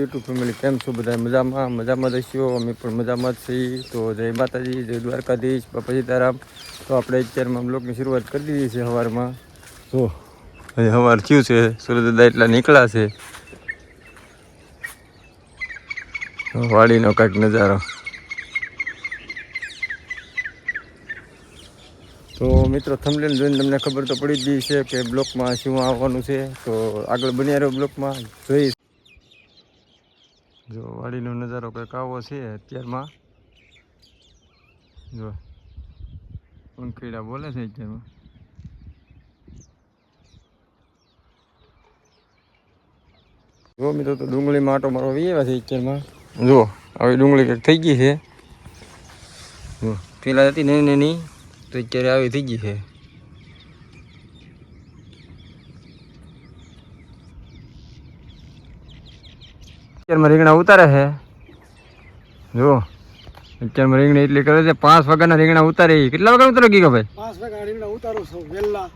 YouTube family કેમ છો બધા? મજામાં? મજામાં દઈશું અમે પણ મજામાં જ છીએ. તો જય માતાજી, જય દ્વારકાધીશ, બાપા સીતારામ. તો આપણે અત્યારમાં બ્લોગની શરૂઆત કરી દીધી છે સવારમાં તો હજી સવાર થયું છે. સૂર્યદાદા એટલા નીકળ્યા છે. વાડીનો કાંઈક નજારો. તો મિત્રો થમલેન જોઈને તમને ખબર તો પડી જ ગઈ છે કે બ્લોકમાં શું આવવાનું છે. તો આગળ બન્યા રહ્યો બ્લોકમાં જોઈ જો વાડીનો નજારો કંઈક આવો છે અત્યારમાં. જો પંખીડા બોલે છે અત્યારમાં. જો મિત્રો તો ડુંગળીમાં આટો મારો વી આવ્યા છે અત્યારમાં. જો આવી ડુંગળી કંઈક થઈ ગઈ છે. જો પેલા હતી નાની નાની તો અત્યારે આવી થઈ ગઈ છે. અત્યારમાં રીંગણા ઉતારે છે. જો અત્યારમાં રીંગણી એટલી કરે છે પાંચ વાગ્યાના રીંગણા ઉતારે કેટલા વાગ્યા ઉતારો ગીગો ભાઈ? પાંચ વાગ્યા રીંગણા ઉતારો છો વેલા.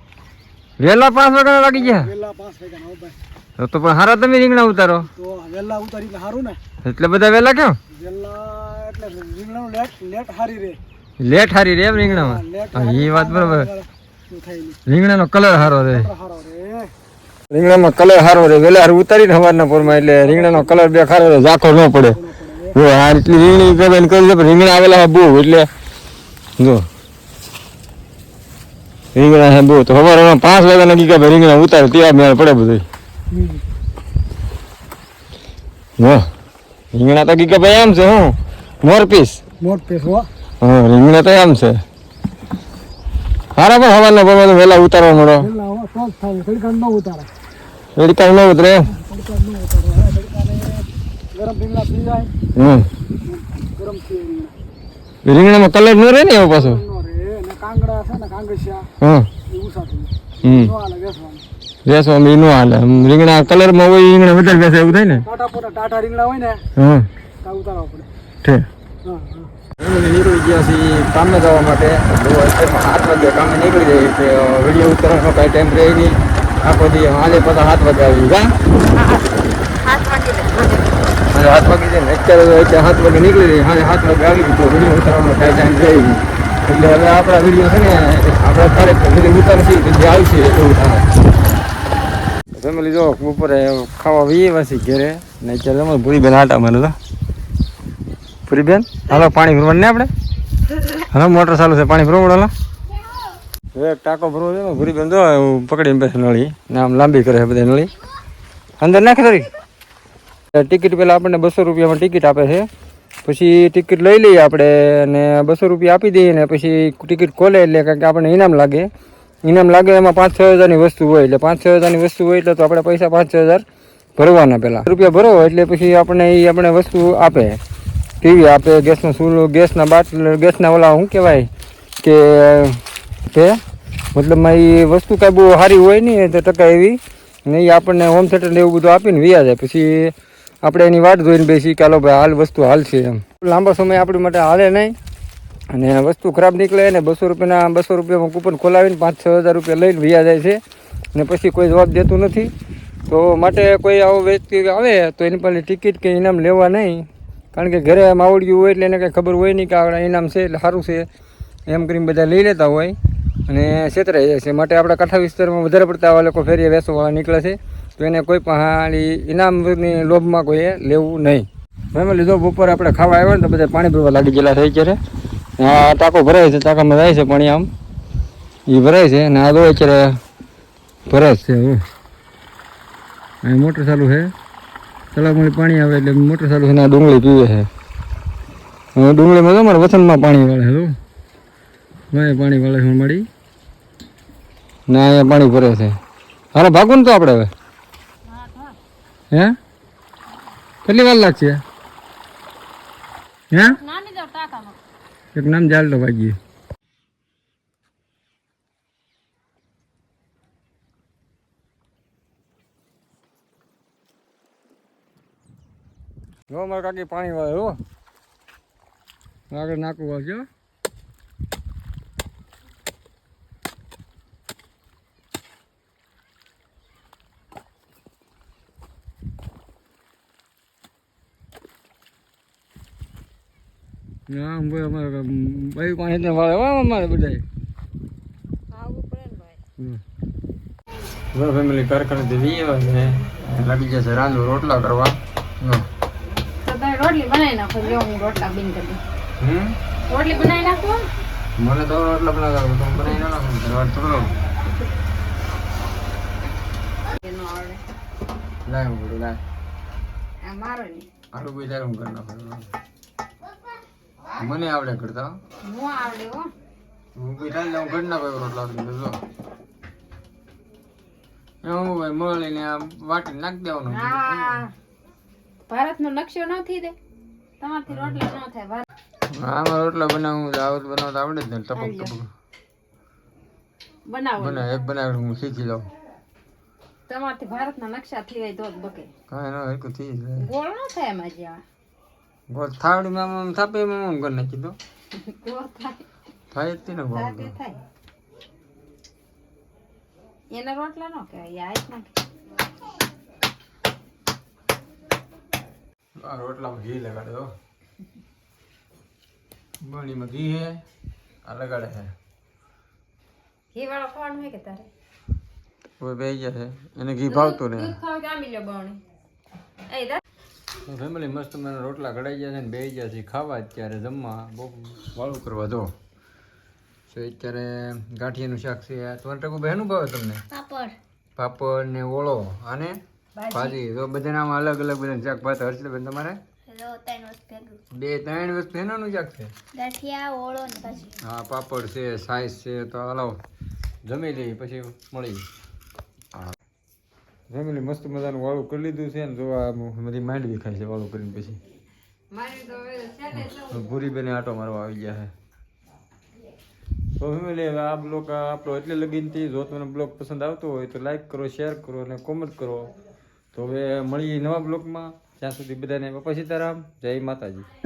વહેલા પાંચ વાગ્યાના લાગી ગયા? વેલા પાંચ વાગ્યા ભાઈ. તો પણ હારા તમે રીંગણા ઉતારો. તો વેલા ઉતારી એટલે ને? એટલે બધા વેલા કેમ? વેલા એટલે લેટ લેટ હારી રે. લેટ હારી રે એમ રીંગણામાં? એ વાત બરોબર. રીંગણાનો કલર હારો રે. રીંગણામાં કલર સારો રહે વેલા હારું ઉતારીને સવારના પોરમાં એટલે રીંગણાનો કલર બે સારો રહે ઝાખો ન પડે. જો આ એટલી રીંગણી પેમેન્ટ કરી દે રીંગણા આવેલા બહુ એટલે જો. રીંગણા હે બહુ. તો સવારમાં પાંચ વાગ્યા નક્કી કે રીંગણા ઉતારે ત્યાં મેળ પડે બધું. જો રીંગણા તો કીકે ભાઈ એમ છે હું. મોર પીસ મોટ પેસ હો. હા રીંગણા તો એમ છે. સારા પણ સવારના પોરમાં વહેલા ઉતારવા મળો. ઉતારે તડકા ન ઉતરે. રીંગણામાં કલર ન રહે ને એવો પાછો? નો રે. ને કાંગડા છે ને કાંગસિયા હા એ ઉસાતું હમ. નો હાલે રીંગણા કલરમાં હોય ઈ રીંગણા વધારે બેસે એવું થાય ને? ટાટા પોટા ટાટા રીંગણા હોય ને હા તા ઉતારવા પડે. હા નીકળી ગયા છીએ કામે જવા માટે. સાત વાગે કામે નીકળી જાય વીડિયો ઉતારવાનો કાંઈ ટાઈમ રહે નહીં. આખો દી આજે પાછા હાથ વાગે આવી ગયા હાથ વાગે છે ને અત્યારે સાત વાગે નીકળી રહી હાલે હાથ વાગે આવી ગયું, તો વીડિયો ઉતારવાનો થાય ટાઈમ રહે એટલે હવે આપણા વીડિયો છે ને, આપણે તારે વીડિયો ઉતારશે જે આવશે એવું થાય ફેમિલી જો બપોરે ખાવા વીએ વાસી ઘેરે ને અત્યારે તમારે પૂરી બેન આટા મને તો પૂરી બેન હાલો, પાણી ભરવાનું ને આપણે? હાલો, મોટર ચાલુ છે, પાણી ભરવું હાલો એક ટાંકો ભરવો છે બેન જો એવું પકડીને બેસે નળી. ને આમ લાંબી કરે છે બધી નળી. અંદર નાખી થોડી. ટિકિટ પહેલાં આપણને બસો રૂપિયામાં ટિકિટ આપે છે. પછી ટિકિટ લઈ લઈએ આપણે અને બસો રૂપિયા આપી દઈએ ને પછી ટિકિટ ખોલે એટલે કારણ કે આપણને ઇનામ લાગે. ઇનામ લાગે એમાં પાંચ છ હજારની વસ્તુ હોય એટલે પાંચ છ હજારની વસ્તુ હોય એટલે તો આપણે પૈસા પાંચ છ હજાર ભરવાના પહેલાં રૂપિયા ભરો એટલે પછી આપણને એ આપણે વસ્તુ આપે. ટીવી આપે, ગેસનો સૂલ ગેસના બાટલ, ગેસના ઓલા શું કહેવાય કે તે મતલબમાં એ વસ્તુ કાંઈ બહુ સારી હોય નહીં તો ટકા એવી. ને એ આપણને હોમ થિયેટર ને એવું બધું આપીને વ્યા જાય. પછી આપણે એની વાટ જોઈને બેસી કે ભાઈ, હાલ વસ્તુ હાલ છે. એમ. લાંબા સમય આપણી માટે હાલે નહીં. અને વસ્તુ ખરાબ નીકળે ને બસો રૂપિયાના બસો રૂપિયામાં કૂપન ખોલાવીને પાંચ છ હજાર રૂપિયા લઈને વ્યા જાય છે. ને પછી કોઈ જવાબ દેતું નથી. તો માટે કોઈ આવો વ્યક્તિ આવે તો એની પાસે ટિકિટ કે ઇનામ લેવા નહીં. કારણ કે ઘરે માવડિયું હોય એટલે એને કંઈ ખબર હોય નહીં કે આ ઇનામ છે, એટલે સારું છે. એમ કરીને બધા લઈ લેતા હોય. અને છેતરાઈ જાય છે, માટે આપણા કાંઠા વિસ્તારમાં વધારે પડતા આવા લોકો ફેરીએ વેસવાળા નીકળે છે, તો એને કોઈ પણ ઇનામની લોભમાં કોઈએ લેવું નહીં. ફેમિલી જો બપોર આપણે ખાવા આવ્યા ને તો બધા પાણી પીવા લાગી ગયેલા થઈ અત્યારે. આ ટાંકો ભરાય છે, ટાંકામાં જાય છે પાણી આમ. એ ભરાય છે ને આ દો અત્યારે ભરાય છે હવે. અહીં મોટર ચાલુ છે. તળાવમાં પાણી આવે એટલે મોટર ચાલુ છે ને આ ડુંગળી પીવે છે. ડુંગળીમાં તો મારે વસંતમાં પાણી વાળે છે ભાઈ પાણી વાળે છે મારી ના, અહીંયા પાણી ભરે છે. હાલો ભાગો ને તો આપણે હવે. હે? કેટલી વાર લાગશે? હે? એક નામ જાલ તો ભાગીએ. જો મારા કાકી પાણી વાળે હો. આગળ નાખવું આવજો ના ભાઈ અમારે ભાઈ પાસે ત્યાં વાળે વાહ અમારે બધા ને જો ફેમિલી કારખાનેથી લઈ આવ્યા છે. લાગી જશે રાંધો રોટલા કરવા. રોટલી બનાવી નાખો હું રોટલા બીન કરી હમ? રોટલી બનાવી નાખો? મને તો રોટલા બનાવી ના નાખો તો થોડો. કે નો હું બધું લાય. આ મારો ને. આડું બી હું કરી નાખું. મને આવડે કરતા હું. આવડે હો. હું બી ઠાલી હું કરી નાખું રોટલા જો. હું ભાઈ મળીને આ વાટી નાખી દેવાનું. ભારતનો નકશો ન થઈ દે. તમારથી રોટલા ન થાય ભારત આમાં રોટલા બનાવું બનાવતા આવડે જ ને ટપક હાલ્યો. ટપક. બનાવો. બને એક બનાવી હું શીખી લઉં તમારથી ભારતના નકશા થઈ જાય તો બકે. કાંઈ ના હરકું થઈ જાય. ગોળ ન થાય એમાં જ્યાં. આમ આમ થાપે મામા ઘર નાખી દો. થાય. જ ને ગોળ એના રોટલા નો કહેવાય આ જ ના રોટલામાં ઘી લગાડે દો બણીમાં ઘી હે આ લગાડે હે. ઘી વાળો ખાવાનું હે કે તારે? કોઈ બે જશે એને ઘી ભાવતું ને દૂધ ખાવ કે આમી લ્યો બણી એ ફેમિલી મસ્ત મને રોટલા કઢાઈ ગયા છે ને બે ગયા છે ખાવા અત્યારે જમવા. બહુ વાળું કરવા દો. તો અત્યારે ગાંઠિયાનું શાક છે. તમારે ટકુ બહેનું ભાવે તમને? પાપડ. પાપડ ને ઓળો. અને ભાજી. તો બધાના આમાં અલગ અલગ બધા શાક ભાત હર્ષલબેન તમારે? બે ત્રણ વસ્તુ એનાનું શાક છે? ગાંઠિયા ઓળો ને ભાજી. હા પાપડ છે સાઈઝ છે તો હલાવ જમી લઈએ પછી મળી ફેમિલી મસ્ત મજાનું વાળું કરી લીધું છે ને જો આ બધી માંડવી ખાય છે વાળું કરીને પછી. ભૂરી બેને આટો મારવા આવી ગયા છે. તો ફેમિલી હવે આ બ્લોગ આપણો એટલે લગીનથી જો તમને બ્લોગ પસંદ આવતો હોય તો લાઈક કરો શેર કરો અને કોમેન્ટ કરો. તો હવે મળીએ નવા બ્લોગમાં ત્યાં સુધી બધાને બાપા સીતારામ જય માતાજી.